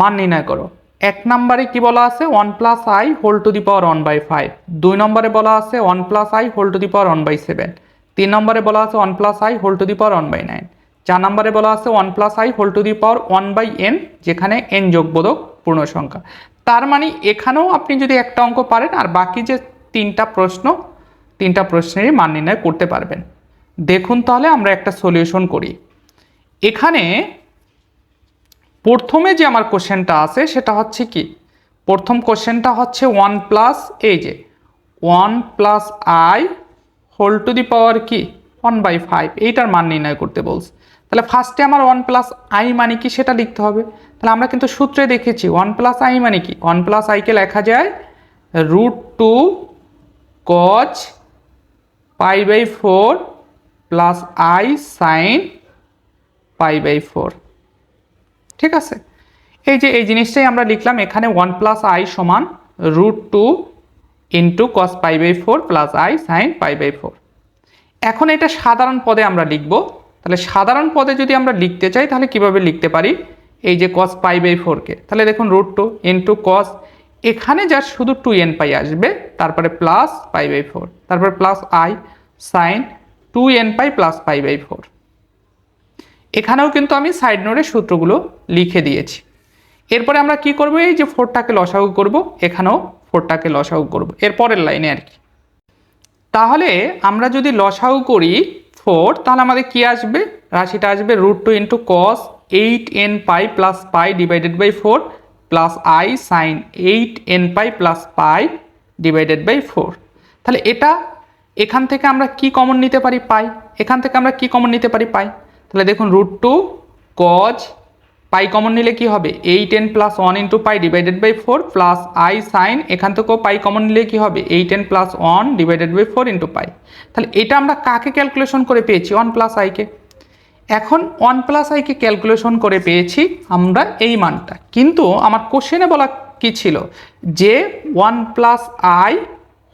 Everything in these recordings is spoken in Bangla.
মান নির্ণয় করো। এক নম্বরে কি বলা আছে? One plus i whole to the power one by five দুই নম্বরে বলা আছে one plus i whole to the power one by seven তিন নম্বরে বলা আছে one plus i whole to the power one by nine চার নম্বরে বলা আছে one plus i whole to the power one by n যেখানে এন যোগবোধক পূর্ণ সংখ্যা তার মানে এখানেও আপনি যদি একটা অঙ্ক পারেন, আর বাকি যে তিনটা প্রশ্ন, তিনটা প্রশ্নেরই মান নির্ণয় করতে পারবেন। দেখুন তাহলে আমরা একটা সলিউশন করি। এখানে প্রথমে যে আমার কোশ্চেনটা আছে, সেটা হচ্ছে কি? প্রথম কোশ্চেনটা হচ্ছে ওয়ান প্লাস, এই যে, one plus i whole to the power কি? ওয়ান বাই ফাইভ, এইটার মান নির্ণয় করতে বলছে। তাহলে ফার্স্টে আমার ওয়ান প্লাস আই মানে কি সেটা লিখতে হবে। তাহলে আমরা কিন্তু সূত্রে দেখেছি, ওয়ান প্লাস আই মানে কি? ওয়ান প্লাস আইকে লেখা যায় root two cos pi by four plus i sine pi by four. ঠিক আছে? এই যে, এই জিনিসটাই আমরা লিখলাম, এখানে ওয়ান প্লাস আই সমান root two into cos pi by four plus i sine pi by four এখন এটা সাধারণ পদে আমরা লিখব। তাহলে সাধারণ পদে যদি আমরা লিখতে চাই, তাহলে কীভাবে লিখতে পারি? এই যে কস পাই বাই ফোরকে তাহলে দেখুন রুট টু ইন্টু কস এখানে যার শুধু টু এন পাই আসবে, তারপরে প্লাস পাই বাই ফোর তারপরে plus i sine two n pi plus pi by four এখানেও কিন্তু আমি সাইড নোটে সূত্রগুলো লিখে দিয়েছি। এরপরে আমরা কি করব? এই যে ফোরটাকে লসাগু করব, এখানেও ফোরটাকে লসাগু করব এরপরের লাইনে আর কি। তাহলে আমরা যদি লসাগু করি ফোর, তাহলে আমাদের কি আসবে? রাশিটা আসবে root two into cos eight n pi plus pi divided by four plus i sine eight n pi plus pi divided by four তাহলে এটা এখান থেকে আমরা কি কমন নিতে পারি? পাই এখান থেকে আমরা কি কমন নিতে পারি? পাই তাহলে দেখুন root two cos pi common নিলে কি হবে? Eight n plus one into pi divided by four plus i sine এখান থেকেও পাই কমন নিলে কি হবে? Eight n plus one divided by four into pi তাহলে এটা আমরা কাকে ক্যালকুলেশন করে পেয়েছি? ওয়ান প্লাস আইকে এখন ওয়ান প্লাস আইকে ক্যালকুলেশন করে পেয়েছি আমরা এই মানটা। কিন্তু আমার কোশ্চেনে বলা কি ছিল? যে one plus i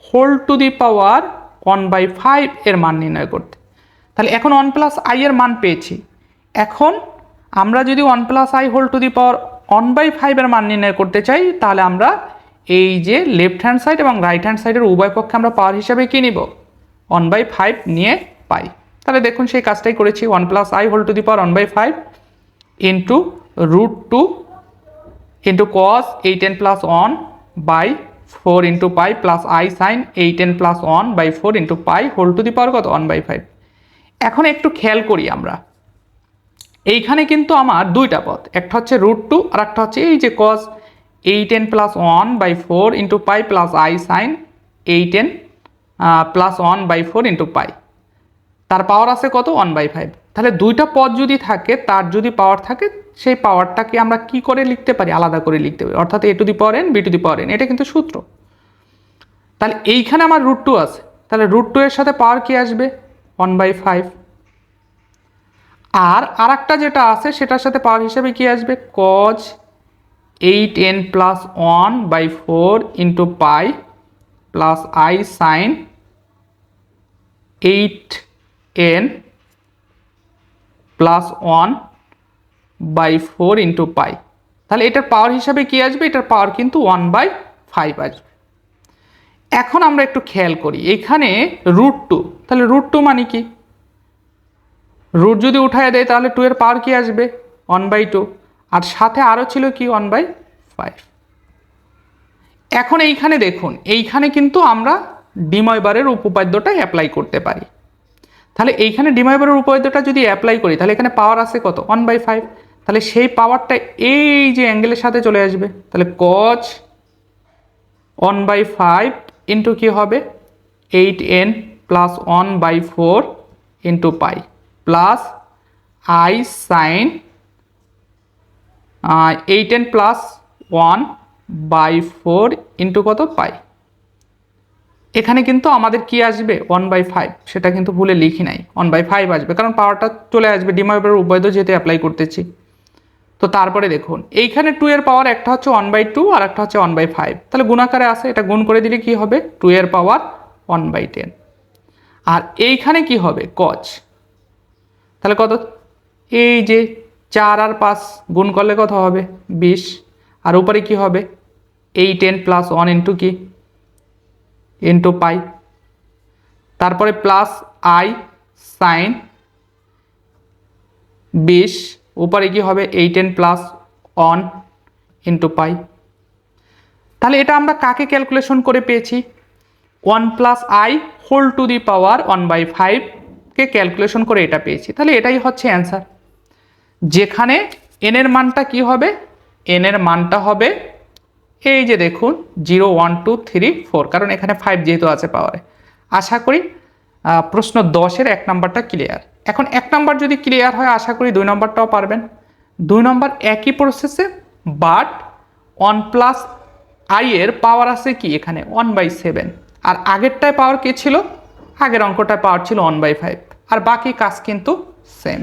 whole to the power one by five এর মান নির্ণয় করতে। তাহলে এখন ওয়ান প্লাস আই এর মান পেয়েছি। এখন আমরা যদি one plus i whole to the power one by ফাইভের মান নির্ণয় করতে চাই, তাহলে আমরা এই যে লেফট হ্যান্ড সাইড এবং রাইট হ্যান্ড সাইডের উভয় পক্ষে আমরা পাওয়ার হিসাবে কী নিব? ওয়ান বাই ফাইভ নিয়ে পাই। তাহলে দেখুন সেই কাজটাই করেছি। One plus i whole to the power one by five into root two into cos eight n plus one by four into pi plus i sine eight n plus one by four into pi whole to the power কত? ওয়ান বাই ফাইভ এখন একটু খেয়াল করি আমরা। এইখানে কিন্তু আমার দুইটা পথ, একটা হচ্ছে রুট টু আর একটা হচ্ছে এই যে cos eight n plus one by four into pi plus i sine eight n plus one by four into pi তার পাওয়ার আছে কত? ওয়ান বাই ফাইভ তাহলে দুইটা পদ যদি থাকে, তার যদি পাওয়ার থাকে, সেই পাওয়ারটাকে আমরা কি করে লিখতে পারি? আলাদা করে লিখতে পারি। অর্থাৎ a to the power n b to the power n এটা কিন্তু সূত্র। তাহলে এইখানে আমার রুট টু আছে। তাহলে রুট টু এর সাথে পাওয়ার কি আসবে? ওয়ান বাই ফাইভ আর আরেকটা যেটা আছে, সেটার সাথে পাওয়ার হিসেবে কি আসবে? Cos eight n plus one by four into pi plus i sine eight n plus one by four into pi তাহলে এটার পাওয়ার হিসাবে কি আসবে? এটার পাওয়ার কিন্তু ওয়ান বাই ফাইভ আসবে। এখন আমরা একটু খেয়াল করি, এখানে রুট টু তাহলে রুট টু মানে কি? রুট যদি উঠায় দেয়, তাহলে টু এর পাওয়ার কি আসবে? ওয়ান বাই টু আর সাথে আরও ছিল কি? ওয়ান বাই ফাইভ এখন এইখানে দেখুন, এইখানে কিন্তু আমরা ডিময়বারের উপপাদ্যটা অ্যাপ্লাই করতে পারি। তাহলে এইখানে ডিময়বারের উপপাদ্যটা যদি অ্যাপ্লাই করি, তাহলে এখানে পাওয়ার আছে কত? ওয়ান বাই ফাইভ তাহলে সেই পাওয়ারটা এই যে অ্যাঙ্গেলের সাথে চলে আসবে। তাহলে cos one by five into কী হবে? Eight n plus one by four into pi plus i sine eight n plus one by four into কত? পাই এখানে কিন্তু আমাদের কি আসবে? ওয়ান বাই ফাইভ সেটা কিন্তু ভুলে লিখি নাই। ওয়ান বাই ফাইভ আসবে। কারণ পাওয়ারটা চলে আসবে। ডিমাইবারের উভয়দ যেহেতু অ্যাপ্লাই করতেছি। তো তারপরে দেখুন, এইখানে টু এর পাওয়ার একটা হচ্ছে ওয়ান বাই টু আর একটা হচ্ছে ওয়ান বাই ফাইভ তাহলে গুণাকারে আসে, এটা গুণ করে দিলে কি হবে? টু এর পাওয়ার ওয়ান বাই টেন আর এইখানে কি হবে? কচ তাহলে কত? এই যে চার আর পাঁচ গুণ করলে কত হবে? বিশ। আর উপরে কি হবে? এই টেন প্লাস ওয়ান ইন্টু কি? ইন্টু পাই তারপরে প্লাস আই সাইন বিশ। উপরে কি হবে? Eight n plus one into pi তাহলে এটা আমরা কাকে ক্যালকুলেশন করে পেয়েছি? One plus i whole to the power one by ফাইভকে calculation করে এটা পেয়েছি। তাহলে এটাই হচ্ছে অ্যান্সার যেখানে এন এর মানটা কি হবে? এন এর মানটা হবে এই যে দেখুন zero one two three four কারণ এখানে ফাইভ যেহেতু আছে পাওয়ারে আশা করি প্রশ্ন দশের এক নাম্বারটা ক্লিয়ার এখন এক নম্বর যদি ক্লিয়ার হয়, আশা করি দুই নম্বরটাও পারবেন। দুই নম্বর একই প্রসেসে বাট ওয়ান প্লাস আই এর পাওয়ার আছে কি? এখানে ওয়ান বাই সেভেন আর আগেরটায় পাওয়ার কে ছিল? আগের অঙ্কটায় পাওয়ার ছিল ওয়ান বাই ফাইভ আর বাকি কাজ কিন্তু সেম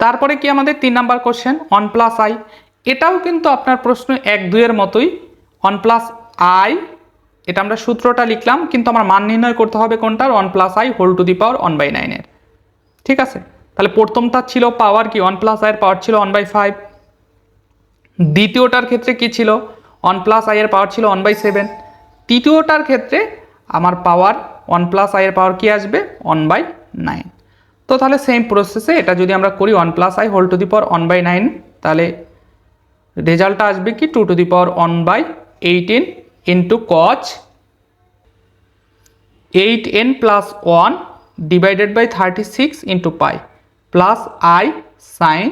তারপরে কি আমাদের তিন number question one plus i এটাও কিন্তু আপনার প্রশ্ন এক দুইয়ের মতোই। ওয়ান প্লাস আই এটা আমরা সূত্রটা লিখলাম, কিন্তু আমার মান নির্ণয় করতে হবে কোনটার? One plus i whole to the power one by নাইনের ঠিক আছে? তাহলে প্রথমটা ছিল পাওয়ার কি? ওয়ান প্লাস আইয়ের পাওয়ার ছিল ওয়ান বাই ফাইভ দ্বিতীয়টার ক্ষেত্রে কি ছিল? ওয়ান প্লাস আইয়ের পাওয়ার ছিল ওয়ান বাই সেভেন তৃতীয়টার ক্ষেত্রে আমার পাওয়ার ওয়ান প্লাস আইয়ের পাওয়ার কি আসবে? ওয়ান বাই নাইন তো তাহলে সেম প্রসেসে এটা যদি আমরা করি one plus i whole to the power one by nine তাহলে রেজাল্টটা আসবে কি? Two to the power one by eighteen into cos eight n plus one divided by thirty six into pi plus i sine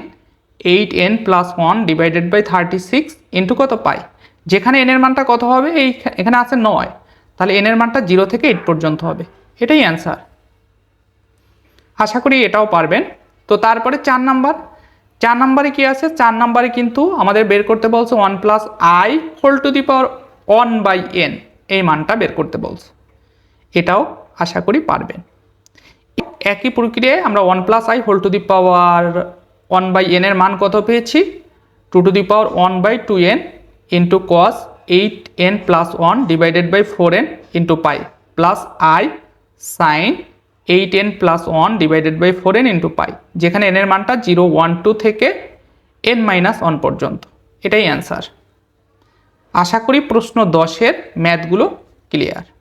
eight n plus one divided by thirty six into কত পাই যেখানে এনের মানটা কত হবে? এই এখানে আছে নয়। তাহলে এনের মানটা জিরো থেকে এইট পর্যন্ত হবে। এটাই অ্যান্সার আশা করি এটাও পারবেন। তো তারপরে চার নাম্বার। চার নাম্বারে কি আছে? চার নাম্বারে কিন্তু আমাদের বের করতে বলছে one plus i whole to the power one by n এই মানটা বের করতে বলছে। এটাও আশা করি পারবেন। একই প্রক্রিয়ায় আমরা one plus i whole to the power one by এনের মান কত পেয়েছি? Two to the power one by two n into cos eight n plus one divided by four n into pi plus i sine eight n plus one divided by four n into pi যেখানে এনের মানটা জিরো ওয়ান টু থেকে এন মাইনাস ওয়ান পর্যন্ত। এটাই অ্যান্সার আশা করি প্রশ্ন দশের ম্যাথগুলো ক্লিয়ার